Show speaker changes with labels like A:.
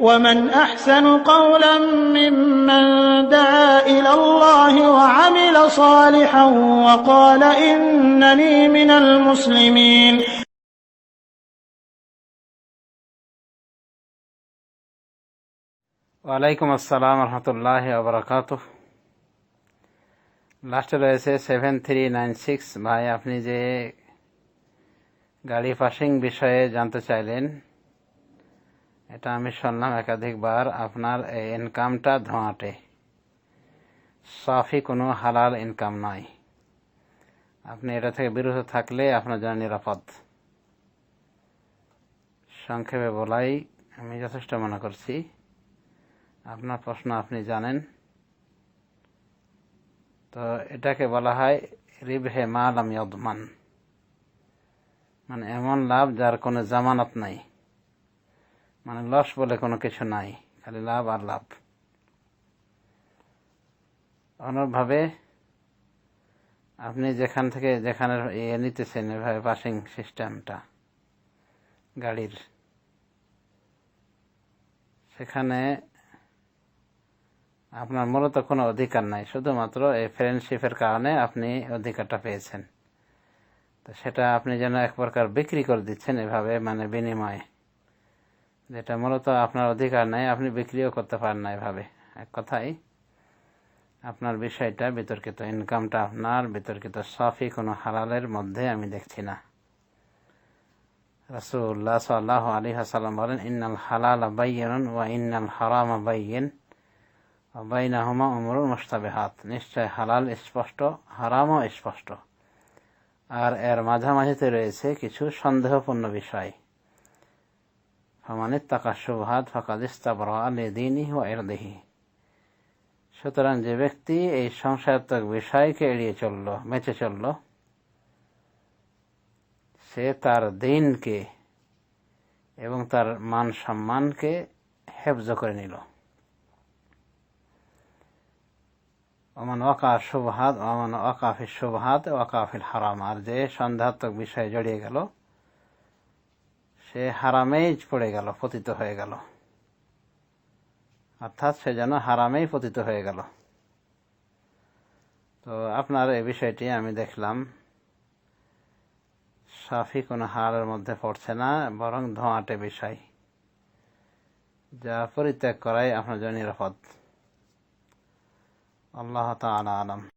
A: ومن أحسن قولا ممن دعا إلى الله وعمل صالحا وقال إنني من المسلمين
B: ওয়ালাইকুম আসসালাম রহমতুল্লাহ আবরাকাত লাস্টে রয়েছে সেভেন থ্রি নাইন সিক্স ভাই আপনি যে গাড়ি পাসিং বিষয়ে জানতে চাইলেন এটা আমি শুনলাম একাধিকবার, আপনার এই ইনকামটা ধোঁয়াটে। সাফি কোনো হালাল ইনকাম নয়। আপনি এটা থেকে বিরত থাকলে আপনার জন্য নিরাপদ। সংক্ষেপে বলাই, আমি যথেষ্ট মনে করছি। আপনার প্রশ্ন আপনি জানেন। তো এটাকে বলা হয় রিবহে মালাম ইয়দমান। মানে এমন লাভ যার কোনো জামানত নাই। মানে লস বলে কোনো কিছু নাই, খালি লাভ আর লাভ। অনুরভাবে আপনি যেখান থেকে যেখানে ইয়ে নিতেছেন, এভাবে পাসিং সিস্টেমটা, গাড়ির। সেখানে আপনার মূলত কোনো অধিকার নাই, শুধুমাত্র এই ফ্রেন্ডশিপের কারণে আপনি অধিকারটা পেয়েছেন। তো সেটা আপনি যেন এক প্রকার বিক্রি করে দিচ্ছেন এভাবে মানে বিনিময়ে। যেটা মূলত আপনার অধিকার নাই, আপনি বিক্রিও করতে পারেন না এভাবে। এক কথাই আপনার বিষয়টা বিতর্কিত ইনকামটা আপনার বিতর্কিত, সফি কোনো হালালের মধ্যে আমি দেখছি না। রাসুল্লাহ সাল্লাহ আলী হাসালাম বলেন, ইন্নাল হালাল বাইয়ন ওয়া ইন্নাল হারাম বাইয়েন বাইনাহুমা উমরুল মুস্তাবেহাত নিশ্চয় হালাল স্পষ্ট, হারামও স্পষ্ট। আর এর মাঝামাঝিতে রয়েছে কিছু সন্দেহপূর্ণ বিষয়। ফমানিত তাকা শুভাত ফাকাদিস্তাবর আলে দিনই ও এরদেহি সুতরাং যে ব্যক্তি এই সংশয়াত্মক বিষয়কে এড়িয়ে চলল, বেঁচে চলল, সে তার দিনকে এবং তার মান সম্মানকে হেফজ করে নিল। ওমান ওয়াকা শুভহাত, ওমান ওয়াকাফির শুভহাত ওয়াকাফিল হারাম। আর যে সন্দেহাত্মক বিষয়ে জড়িয়ে গেল সে হারামেই পড়ে গেল, পতিত হয়ে গেল। অর্থাৎ সে যেন হারামেই পতিত হয়ে গেল। তো আপনার এই বিষয়টি আমি দেখলাম। সাফি কোনো হারের মধ্যে পড়ছে না, বরং ধোঁয়াটে বিষয়। যা পরিত্যাগ করাই আপনার জন্য নিরাপদ। আল্লাহ তালা আলম।